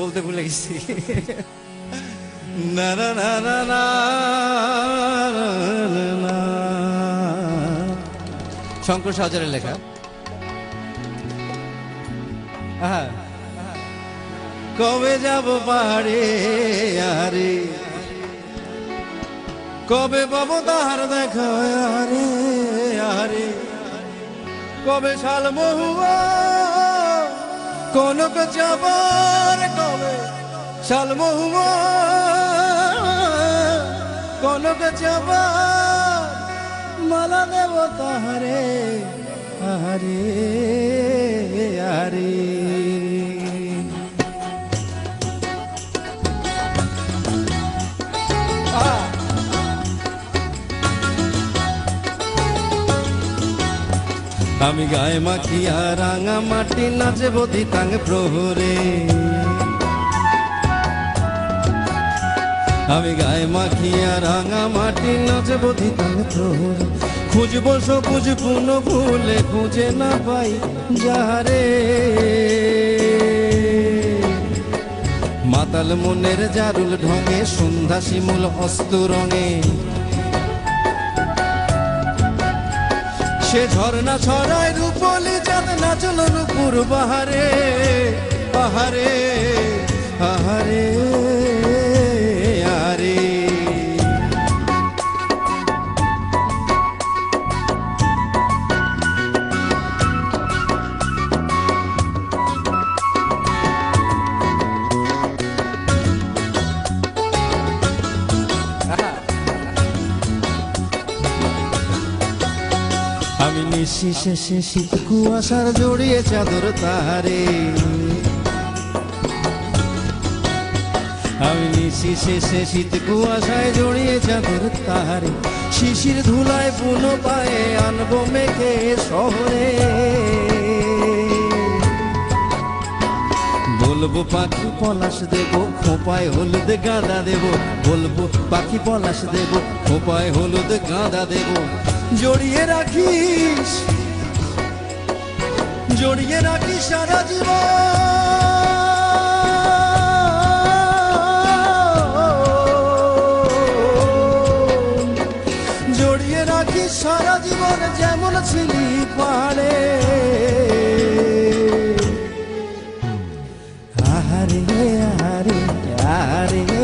বলতে ভুলে গেছি না না না না না। শঙ্কর সাহাজারের লেখা। কবে যাব পাহাড়ে, আরে কবে পাবো তাহার দেখা, আরে আরে কবে শাল মহুয়া কনক যাবার কবে শাল মহুমা কনক যাবার মালা দেব তাহারে আরে আরে আমি গায়ে মাখিয়া রাঙা মাটি নাচে বধি তাং প্রহরে। আমি গায়ে মাখিয়া রাঙা মাটি নাচে বধি তাং প্রহরে। খুঁজবো সবুজ পুন ভুলে খুঁজে না পাই যাহারে। মাতাল মনের জারুল ঢঙে সন্ধ্যা শিমুল অস্ত রঙে। সে ঝর্ণা ছড়ায় রূপলি চাঁদ নাচল রূপুর বাহারে বাহারে আহারে আমি নিশি শেষে শীত কুয়াশার জড়িয়ে চাদর তাহারে। আমি নিশি শেষে শীত কুয়াশায় জড়িয়ে চাদর তাহারে। শিশির ধুলায় পুনো পায়ে আনব মেঘে শহরে। বলব, পাখি পলাশ দেব, খোপায় হলুদ গাঁদা দেব। বলব, পাখি পলাশ দেব, খোপায় হলুদ গাঁদা দেব। জড়িয়ে রাখিস জড়িয়ে রাখিস সারা জীবন। সারা জীবন যেমন ছিলি পাড়ে আরে আরে আরে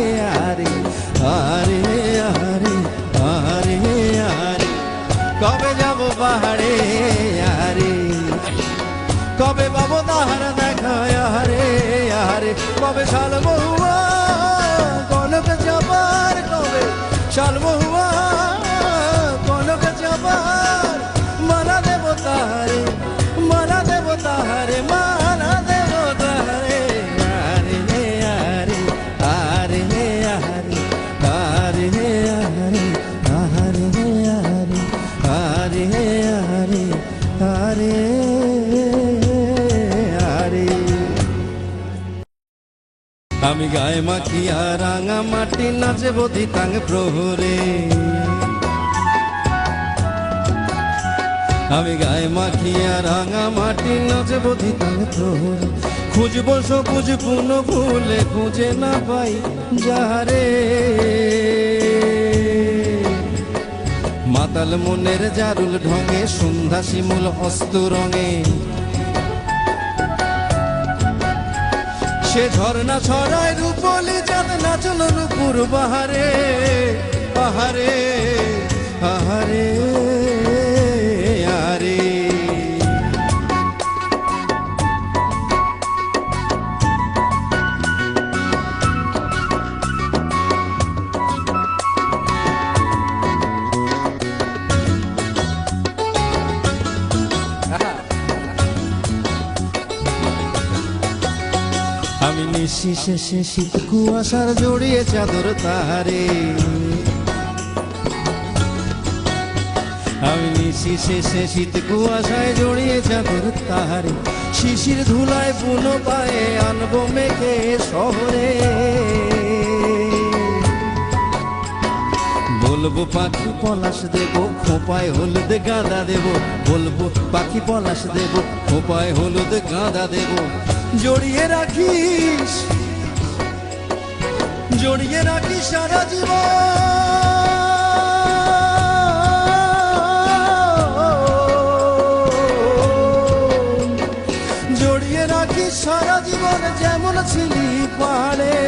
আমি গায়ে মাখিয়া রাঙা মাটি নাচে বধি তাং প্রহরে। আমি গায়ে মাখিয়া রাঙা মাটি নাচে বধি তাং প্রহরে। খুঁজবো সবুজ পুন ভুলে খুঁজে না পাই যাহারে। মাতাল মনের জারুল ঢঙে সন্ধ্যা শিমুল অস্ত রঙে। সে ঝর্ণা ছড়ায় রূপলি চাঁদ নাচল রূপুর বাহারে পাহারে আহারে নিশি শেষে শীত কুয়াশার জড়িয়ে চাদর তাহারে। আমি নিশি শেষে শীত কুয়াশায় জড়িয়ে চাদর তাহারে। শিশির ধুলায় পুনো পায়ে আনব মেঘে শহরে। বলব, পাখি পলাশ দেব, খোপায় হলুদ গাঁদা দেব। বলব, পাখি পলাশ দেব, খোপায় হলুদ গাঁদা দেব। জড়িয়ে রাখিস। জড়িয়ে রাখিস সারা জীবন। সারা জীবন যেমন ছিলি পারে